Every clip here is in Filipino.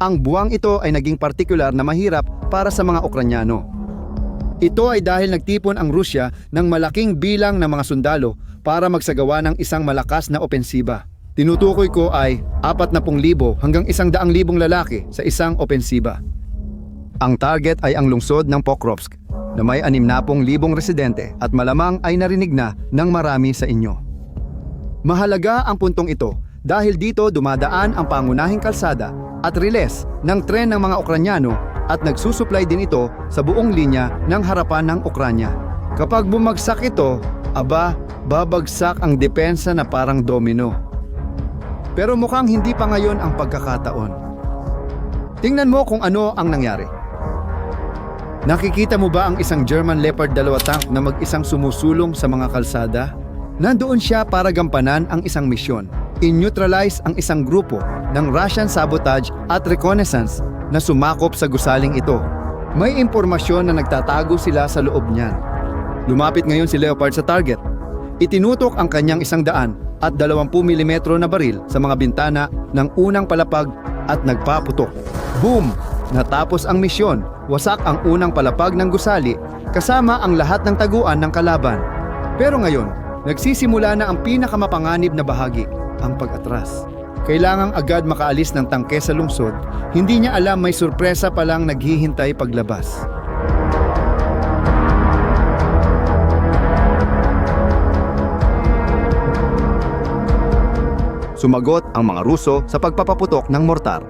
Ang buwang ito ay naging partikular na mahirap para sa mga Ukranyano. Ito ay dahil nagtipon ang Rusya ng malaking bilang ng mga sundalo para magsagawa ng isang malakas na opensiba. Tinutukoy ko ay 40,000 hanggang 100,000 lalaki sa isang opensiba. Ang target ay ang lungsod ng Pokrovsk na may 60,000 residente at malamang ay narinig na ng marami sa inyo. Mahalaga ang puntong ito dahil dito dumadaan ang pangunahing kalsada at riles ng tren ng mga Ukranyano at nagsusuplay din ito sa buong linya ng harapan ng Ukranya. Kapag bumagsak ito, aba, babagsak ang depensa na parang domino. Pero mukhang hindi pa ngayon ang pagkakataon. Tingnan mo kung ano ang nangyari. Nakikita mo ba ang isang German Leopard 2 tank na mag-isang sumusulong sa mga kalsada? Nandoon siya para gampanan ang isang misyon. In-neutralize ang isang grupo ng Russian sabotage at reconnaissance na sumakop sa gusaling ito. May impormasyon na nagtatago sila sa loob niyan. Lumapit ngayon si Leopard sa target. Itinutok ang kanyang isang daan at 20 mm na baril sa mga bintana ng unang palapag at nagpaputok. Boom! Natapos ang misyon, wasak ang unang palapag ng gusali kasama ang lahat ng taguan ng kalaban. Pero ngayon, nagsisimula na ang pinakamapanganib na bahagi, ang pag-atras. Kailangang agad makaalis ng tangke sa lungsod, hindi niya alam may sorpresa palang naghihintay paglabas. Sumagot ang mga Ruso sa pagpapaputok ng mortar.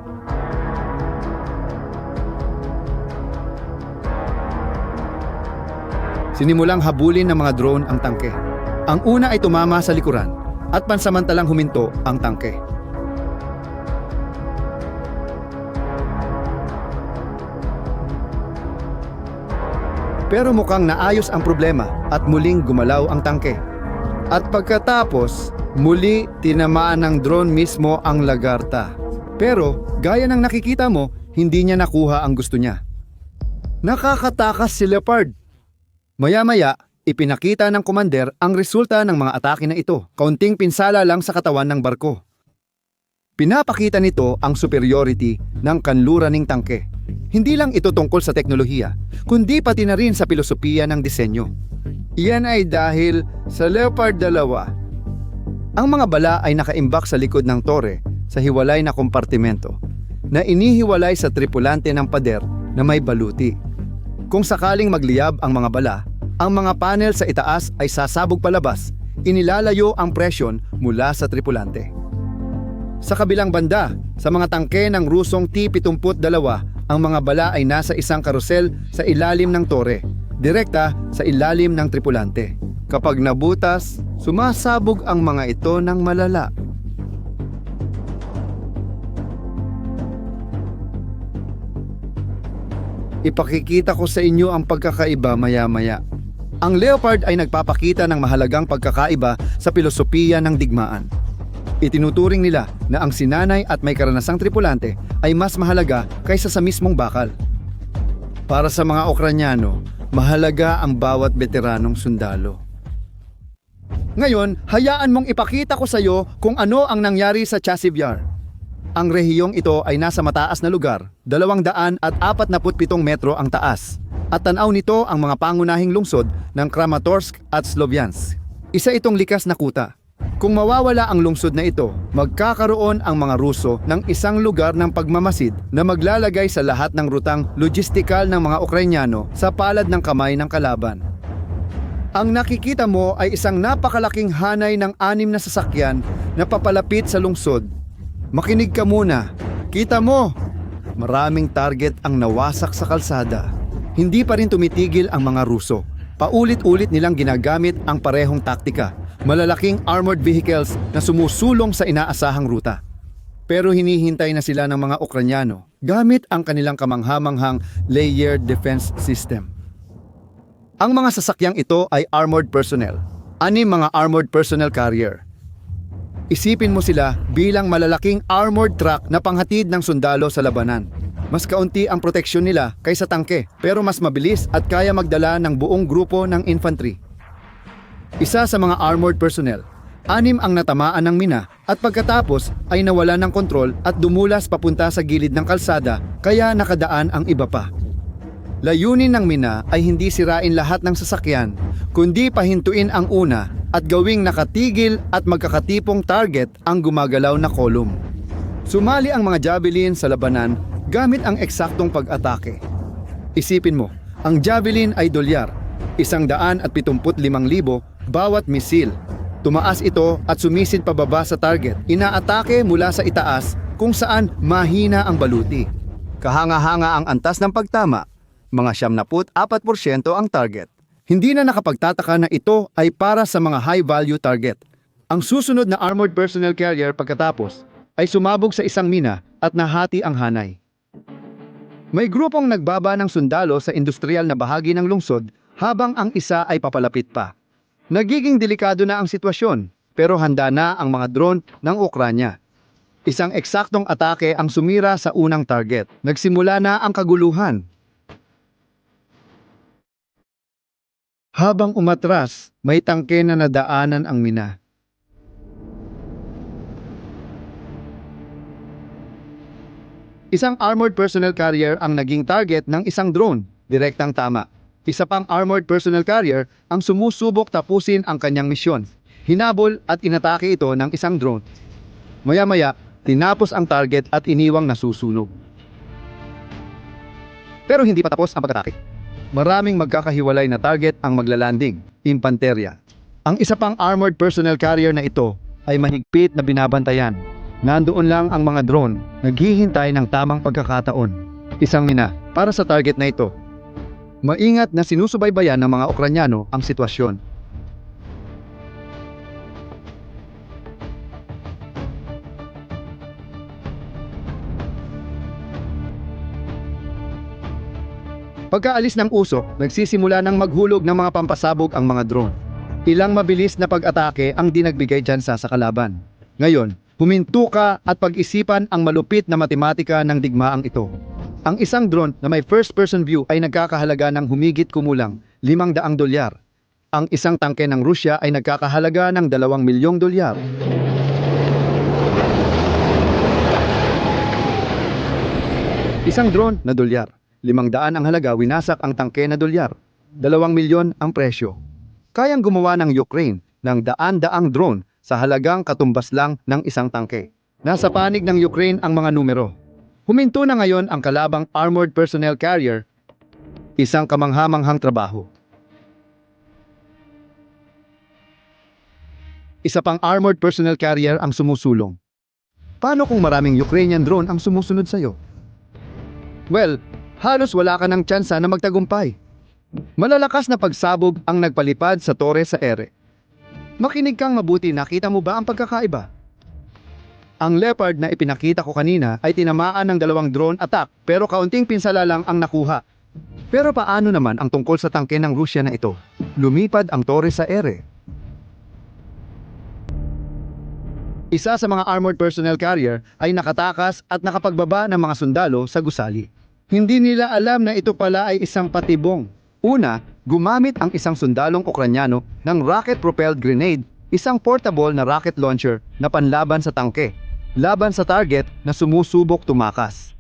Sinimulang habulin ng mga drone ang tangke. Ang una ay tumama sa likuran at pansamantalang huminto ang tangke. Pero mukhang naayos ang problema at muling gumalaw ang tangke. At pagkatapos, muli tinamaan ng drone mismo ang lagarta. Pero gaya ng nakikita mo, hindi niya nakuha ang gusto niya. Nakakatakas si Leopard. Maya-maya, ipinakita ng komander ang resulta ng mga atake na ito. Kaunting pinsala lang sa katawan ng barko. Pinapakita nito ang superiority ng kanluraning tangke. Hindi lang ito tungkol sa teknolohiya, kundi pati na rin sa pilosopiya ng disenyo. Iyan ay dahil sa Leopard 2. Ang mga bala ay nakaimbak sa likod ng tore sa hiwalay na kompartimento na inihiwalay sa tripulante ng pader na may baluti. Kung sakaling magliyab ang mga bala, ang mga panel sa itaas ay sasabog palabas, inilalayo ang presyon mula sa tripulante. Sa kabilang banda, sa mga tangke ng Rusong T-72, ang mga bala ay nasa isang karusel sa ilalim ng tore, direkta sa ilalim ng tripulante. Kapag nabutas, sumasabog ang mga ito ng malala. Ipakikita ko sa inyo ang pagkakaiba maya-maya. Ang Leopard ay nagpapakita ng mahalagang pagkakaiba sa pilosopiya ng digmaan. Itinuturing nila na ang sinanay at may karanasang tripulante ay mas mahalaga kaysa sa mismong bakal. Para sa mga Ukranyano, mahalaga ang bawat veteranong sundalo. Ngayon, hayaan mong ipakita ko sa iyo kung ano ang nangyari sa Chasivyar. Ang rehiyong ito ay nasa mataas na lugar, 247 metro ang taas, at tanaw nito ang mga pangunahing lungsod ng Kramatorsk at Sloviansk. Isa itong likas na kuta. Kung mawawala ang lungsod na ito, magkakaroon ang mga Ruso ng isang lugar ng pagmamasid na maglalagay sa lahat ng rutang logistikal ng mga Ukrainyano sa palad ng kamay ng kalaban. Ang nakikita mo ay isang napakalaking hanay ng anim na sasakyan na papalapit sa lungsod. Makinig ka muna. Kita mo, maraming target ang nawasak sa kalsada. Hindi pa rin tumitigil ang mga Ruso. Paulit-ulit nilang ginagamit ang parehong taktika. Malalaking armored vehicles na sumusulong sa inaasahang ruta. Pero hinihintay na sila ng mga Ukranyano gamit ang kanilang kamanghamanghang layered defense system. Ang mga sasakyang ito ay armored personnel. Anim mga armored personnel carrier. Isipin mo sila bilang malalaking armored truck na panghatid ng sundalo sa labanan. Mas kaunti ang proteksyon nila kaysa tangke, pero mas mabilis at kaya magdala ng buong grupo ng infantry. Isa sa mga armored personnel, Anim ang natamaan ng mina at pagkatapos ay nawala ng kontrol at dumulas papunta sa gilid ng kalsada kaya nakadaan ang iba pa. Layunin ng mina ay hindi sirain lahat ng sasakyan, kundi pahintuin ang una at gawing nakatigil at magkakatipong target ang gumagalaw na kolum. Sumali ang mga javelin sa labanan gamit ang eksaktong pag-atake. Isipin mo, ang javelin ay dolyar, isang daan at pitumput limang libo bawat misil. Tumaas ito at sumisid pababa sa target. Inaatake mula sa itaas kung saan mahina ang baluti. Kahanga-hanga ang antas ng pagtama, mga 74% ang target. Hindi na nakapagtataka na ito ay para sa mga high-value target. Ang susunod na armored personnel carrier pagkatapos ay sumabog sa isang mina at nahati ang hanay. May grupong nagbaba ng sundalo sa industrial na bahagi ng lungsod habang ang isa ay papalapit pa. Nagiging delikado na ang sitwasyon pero handa na ang mga drone ng Ukranya. Isang eksaktong atake ang sumira sa unang target. Nagsimula na ang kaguluhan. Habang umatras, may tangke na nadaanan ang mina. Isang armored personnel carrier ang naging target ng isang drone, direktang tama. Isa pang armored personnel carrier ang sumusubok tapusin ang kanyang misyon. Hinabol at inatake ito ng isang drone. Maya-maya, tinapos ang target at iniwang nasusunog. Pero hindi pa tapos ang pag-atake. Maraming magkakahiwalay na target ang maglalanding, impanterya. Ang isa pang armored personnel carrier na ito ay mahigpit na binabantayan. Nandoon lang ang mga drone, naghihintay ng tamang pagkakataon. Isang mina para sa target na ito. Maingat na sinusubaybayan ng mga Ukranyano ang sitwasyon. Pagkaalis ng usok, nagsisimula ng maghulog ng mga pampasabog ang mga drone. Ilang mabilis na pag-atake ang dinagbigay dyan sa kalaban. Ngayon, huminto ka at pag-isipan ang malupit na matematika ng digmaang ito. Ang isang drone na may first-person view ay nagkakahalaga ng humigit kumulang 500 dolyar. Ang isang tangke ng Rusya ay nagkakahalaga ng 2 milyong dolyar. Isang drone na dolyar. 500 ang halaga, winasak ang tangke na dolyar. 2 milyon ang presyo. Kayang gumawa ng Ukraine ng daan-daang drone sa halagang katumbas lang ng isang tangke. Nasa panig ng Ukraine ang mga numero. Huminto na ngayon ang kalabang armored personnel carrier, isang kamanghamanghang trabaho. Isa pang armored personnel carrier ang sumusulong. Paano kung maraming Ukrainian drone ang sumusunod sa'yo? Well, halos wala ka ng tsansa na magtagumpay. Malalakas na pagsabog ang nagpalipad sa tore sa ere. Makinig kang mabuti, nakita mo ba ang pagkakaiba? Ang Leopard na ipinakita ko kanina ay tinamaan ng dalawang drone attack pero kaunting pinsala lang ang nakuha. Pero paano naman ang tungkol sa tangke ng Rusya na ito? Lumipad ang tore sa ere. Isa sa mga armored personnel carrier ay nakatakas at nakapagbaba ng mga sundalo sa gusali. Hindi nila alam na ito pala ay isang patibong. Una, gumamit ang isang sundalong Ukranyano ng rocket-propelled grenade, isang portable na rocket launcher na panlaban sa tangke, laban sa target na sumusubok tumakas.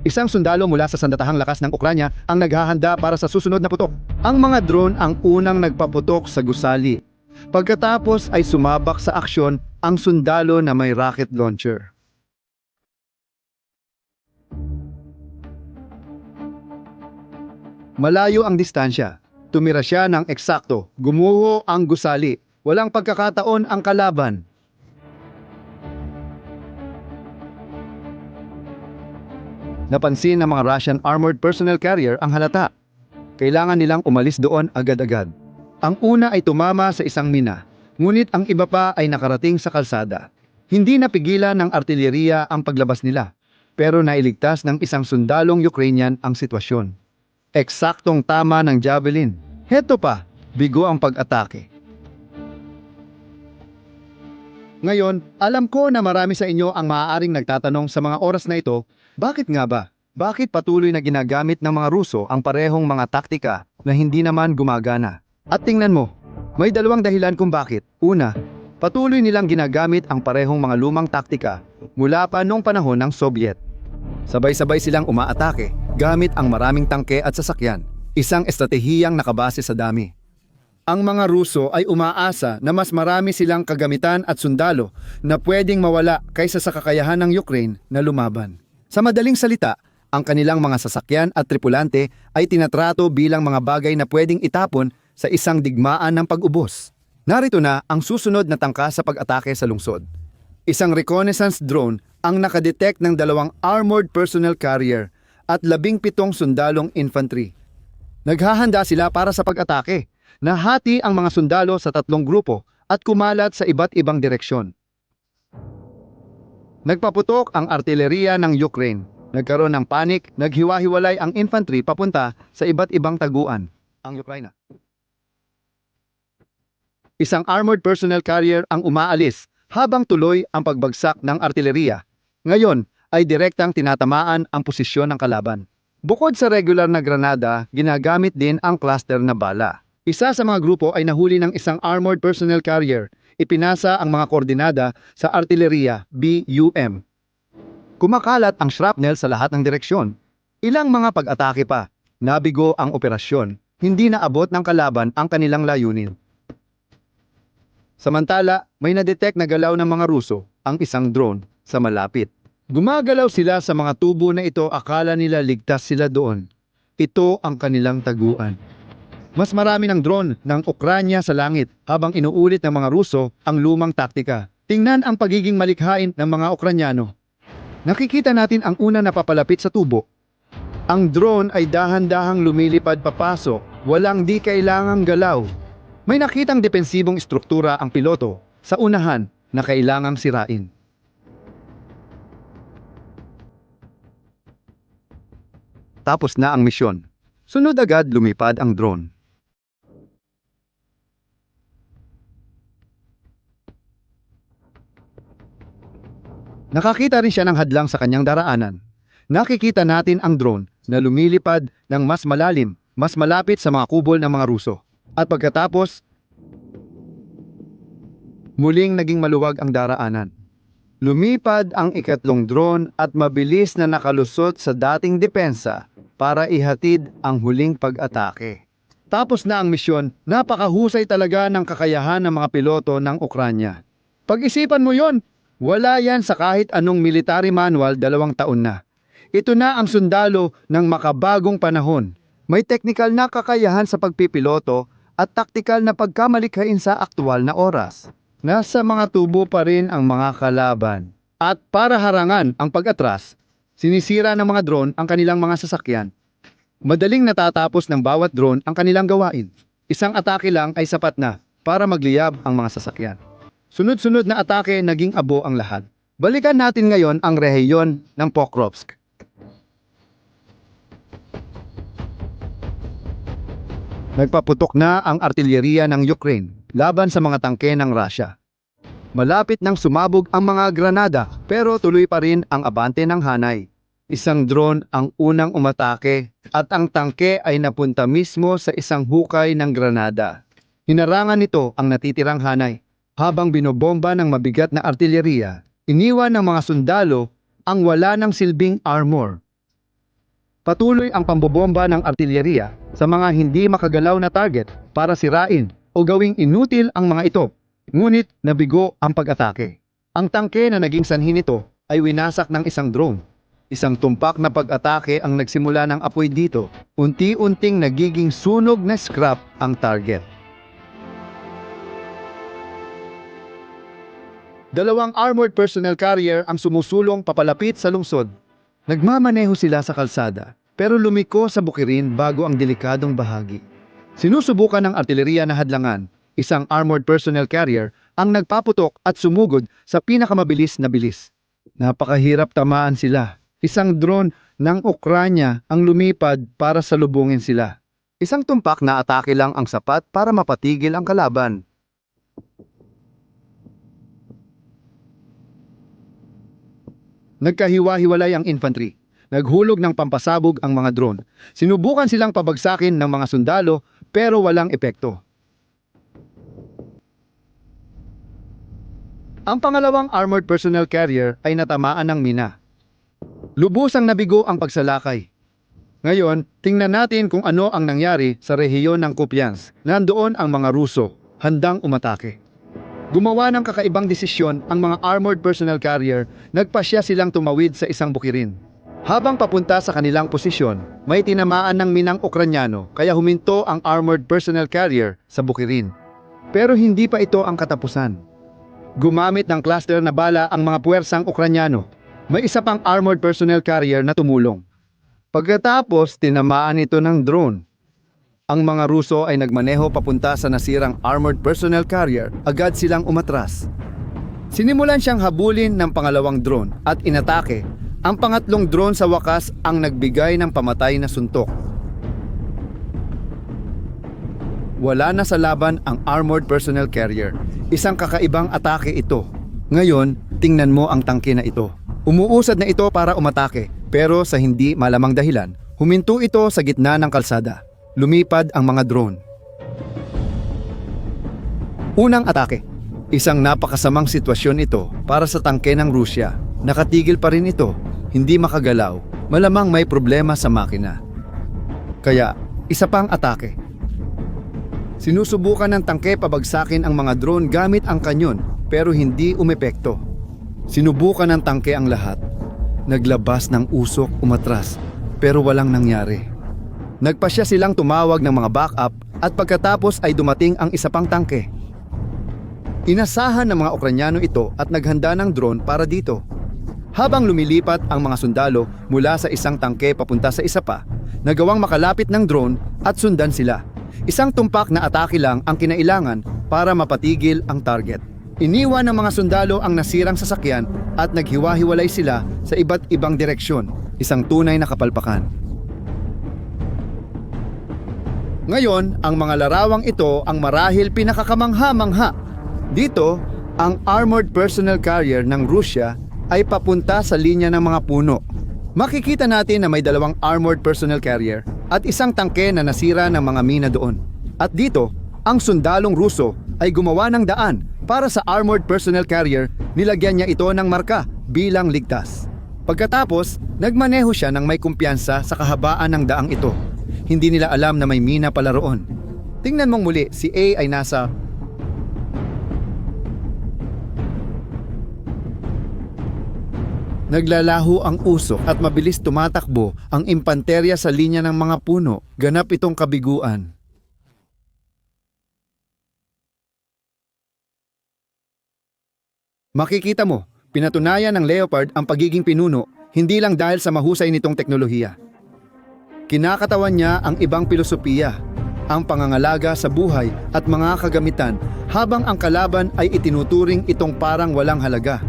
Isang sundalo mula sa sandatahang lakas ng Ukranya ang naghahanda para sa susunod na putok. Ang mga drone ang unang nagpaputok sa gusali. Pagkatapos ay sumabak sa aksyon ang sundalo na may rocket launcher. Malayo ang distansya. Tumira siya ng eksakto. Gumuho ang gusali. Walang pagkakataon ang kalaban. Napansin ng mga Russian armored personnel carrier ang halata. Kailangan nilang umalis doon agad-agad. Ang una ay tumama sa isang mina, ngunit ang iba pa ay nakarating sa kalsada. Hindi napigilan ng artilleriya ang paglabas nila, pero nailigtas ng isang sundalong Ukrainian ang sitwasyon. Eksaktong tama ng javelin. Heto pa, bigo ang pag-atake. Ngayon, alam ko na marami sa inyo ang maaaring nagtatanong sa mga oras na ito, bakit nga ba? Bakit patuloy na ginagamit ng mga Ruso ang parehong mga taktika na hindi naman gumagana? At tingnan mo, may dalawang dahilan kung bakit. Una, Patuloy nilang ginagamit ang parehong mga lumang taktika mula pa noong panahon ng Soviet. Sabay-sabay silang umaatake gamit ang maraming tangke at sasakyan, isang estratehiyang nakabase sa dami. Ang mga Ruso ay umaasa na mas marami silang kagamitan at sundalo na pwedeng mawala kaysa sa kakayahan ng Ukraine na lumaban. Sa madaling salita, ang kanilang mga sasakyan at tripulante ay tinatrato bilang mga bagay na pwedeng itapon sa isang digmaan ng pag-ubos. Narito na ang susunod na tangka sa pag-atake sa lungsod. Isang reconnaissance drone ang nakadetect ng dalawang armored personnel carrier at labing pitong sundalong infantry. Naghahanda sila para sa pag-atake. Nahati ang mga sundalo sa tatlong grupo at kumalat sa iba't ibang direksyon. Nagpaputok ang artilleriya ng Ukraine. Nagkaroon ng panik, naghiwa-hiwalay ang infantry papunta sa iba't ibang taguan. Ang Ukraine. Isang armored personnel carrier ang umaalis habang tuloy ang pagbagsak ng artilleriya. Ngayon ay direktang tinatamaan ang posisyon ng kalaban. Bukod sa regular na granada, ginagamit din ang cluster na bala. Isa sa mga grupo ay nahuli ng isang armored personnel carrier. Ipinasa ang mga koordinada sa artilleriya BUM. Kumakalat ang shrapnel sa lahat ng direksyon. Ilang mga pag-atake pa. Nabigo ang operasyon. Hindi naabot ng kalaban ang kanilang layunin. Samantala, may nadetect na galaw ng mga Ruso, ang isang drone, sa malapit. Gumagalaw sila sa mga tubo na ito akala nila ligtas sila doon. Ito ang kanilang taguan. Mas marami ng drone ng Ukranya sa langit habang inuulit ng mga Ruso ang lumang taktika. Tingnan ang pagiging malikhain ng mga Ukranyano. Nakikita natin ang una na papalapit sa tubo. Ang drone ay dahan-dahang lumilipad papasok, walang di kailangang galaw. May nakitang depensibong struktura ang piloto sa unahan na kailangang sirain. Tapos na ang misyon. Sunod agad lumipad ang drone. Nakakita rin siya ng hadlang sa kanyang daraanan. Nakikita natin ang drone na lumilipad ng mas malalim, mas malapit sa mga kubol ng mga Ruso. At pagkatapos, muling naging maluwag ang daraanan. Lumipad ang ikatlong drone at mabilis na nakalusot sa dating depensa para ihatid ang huling pag-atake. Tapos na ang misyon, napakahusay talaga ng kakayahan ng mga piloto ng Ukranya. Pag-isipan mo yon, wala yan sa kahit anong military manual dalawang taon na. Ito na ang sundalo ng makabagong panahon. May technical na kakayahan sa pagpipiloto at taktikal na pagkamalikhain sa aktual na oras. Nasa mga tubo pa rin ang mga kalaban. At para harangan ang pag-atras, sinisira ng mga drone ang kanilang mga sasakyan. Madaling natatapos ng bawat drone ang kanilang gawain. Isang atake lang ay sapat na para magliyab ang mga sasakyan. Sunod-sunod na atake naging abo ang lahat. Balikan natin ngayon ang rehiyon ng Pokrovsk. Nagpaputok na ang artilleriya ng Ukraine laban sa mga tangke ng Russia. Malapit nang sumabog ang mga granada pero tuloy pa rin ang abante ng hanay. Isang drone ang unang umatake at ang tangke ay napunta mismo sa isang hukay ng granada. Hinarangan nito ang natitirang hanay. Habang binobomba ng mabigat na artilleriya, iniwan ng mga sundalo ang wala ng silbing armor. Patuloy ang pambobomba ng artilleriya sa mga hindi makagalaw na target para sirain o gawing inutil ang mga ito. Ngunit nabigo ang pag-atake. Ang tangke na naging sanhi nito ay winasak ng isang drone. Isang tumpak na pag-atake ang nagsimula ng apoy dito. Unti-unting nagiging sunog na scrap ang target. Dalawang armored personnel carrier ang sumusulong papalapit sa lungsod. Nagmamaneho sila sa kalsada, pero lumiko sa bukirin bago ang delikadong bahagi. Sinusubukan ng artilleriya na hadlangan, isang armored personnel carrier ang nagpaputok at sumugod sa pinakamabilis na bilis. Napakahirap tamaan sila. Isang drone ng Ukranya ang lumipad para salubungin sila. Isang tumpak na atake lang ang sapat para mapatigil ang kalaban. Nagkahiwa-hiwalay ang infantry. Naghulog ng pampasabog ang mga drone. Sinubukan silang pabagsakin ng mga sundalo pero walang epekto. Ang pangalawang armored personnel carrier ay natamaan ng mina. Lubusang nabigo ang pagsalakay. Ngayon, tingnan natin kung ano ang nangyari sa rehiyon ng Kupians. Nandoon ang mga Ruso, handang umatake. Gumawa ng kakaibang desisyon ang mga armored personnel carrier, nagpasya silang tumawid sa isang bukirin. Habang papunta sa kanilang posisyon, may tinamaan ng minang Ukranyano kaya huminto ang armored personnel carrier sa bukirin. Pero hindi pa ito ang katapusan. Gumamit ng cluster na bala ang mga puwersang Ukranyano. May isa pang armored personnel carrier na tumulong. Pagkatapos, tinamaan ito ng drone. Ang mga Ruso ay nagmaneho papunta sa nasirang armored personnel carrier, agad silang umatras. Sinimulan siyang habulin ng pangalawang drone at inatake. Ang pangatlong drone sa wakas ang nagbigay ng pamatay na suntok. Wala na sa laban ang armored personnel carrier. Isang kakaibang atake ito. Ngayon, tingnan mo ang tangke na ito. Umuusad na ito para umatake, pero sa hindi malamang dahilan, huminto ito sa gitna ng kalsada. Lumipad ang mga drone. Unang atake. Isang napakasamang sitwasyon ito para sa tangke ng Rusya. Nakatigil pa rin ito, hindi makagalaw. Malamang may problema sa makina. Kaya, isa pang atake. Sinusubukan ng tangke pabagsakin ang mga drone gamit ang kanyon pero hindi umepekto. Sinubukan ng tangke ang lahat. Naglabas ng usok umatras pero walang nangyari. Nagpasya silang tumawag ng mga backup at pagkatapos ay dumating ang isa pang tangke. Inasahan ng mga Ukranyano ito at naghanda ng drone para dito. Habang lumilipat ang mga sundalo mula sa isang tangke papunta sa isa pa, nagawang makalapit ng drone at sundan sila. Isang tumpak na atake lang ang kinailangan para mapatigil ang target. Iniwan ng mga sundalo ang nasirang sasakyan at naghiwa-hiwalay sila sa iba't ibang direksyon, isang tunay na kapalpakan. Ngayon, ang mga larawang ito ang marahil pinakakamangha-mangha. Dito, ang armored personnel carrier ng Rusya ay papunta sa linya ng mga puno. Makikita natin na may dalawang armored personnel carrier at isang tangke na nasira ng mga mina doon. At dito, ang sundalong Ruso ay gumawa ng daan para sa armored personnel carrier, nilagyan niya ito ng marka bilang ligtas. Pagkatapos, nagmaneho siya ng may kumpiyansa sa kahabaan ng daang ito. Hindi nila alam na may mina pala roon. Tingnan mong muli, si A ay nasa Naglalaho ang usok at mabilis tumatakbo ang impanterya sa linya ng mga puno. Ganap itong kabiguan. Makikita mo, pinatunayan ng Leopard ang pagiging pinuno hindi lang dahil sa mahusay nitong teknolohiya. Kinakatawan niya ang ibang pilosopiya, ang pangangalaga sa buhay at mga kagamitan habang ang kalaban ay itinuturing itong parang walang halaga.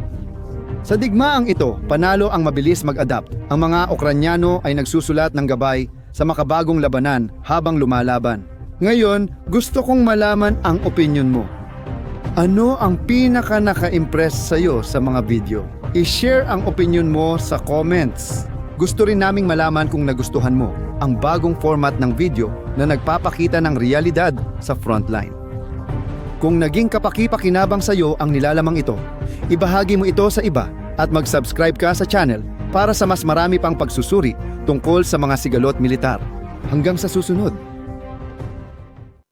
Sa digmaang ito, panalo ang mabilis mag-adapt. Ang mga Ukranyano ay nagsusulat ng gabay sa makabagong labanan habang lumalaban. Ngayon, gusto kong malaman ang opinion mo. Ano ang pinaka naka-impress sa'yo sa mga video? I-share ang opinion mo sa comments. Gusto rin naming malaman kung nagustuhan mo ang bagong format ng video na nagpapakita ng realidad sa frontline. Kung naging kapaki-pakinabang sa iyo ang nilalamang ito, ibahagi mo ito sa iba at mag-subscribe ka sa channel para sa mas marami pang pagsusuri tungkol sa mga sigalot militar. Hanggang sa susunod.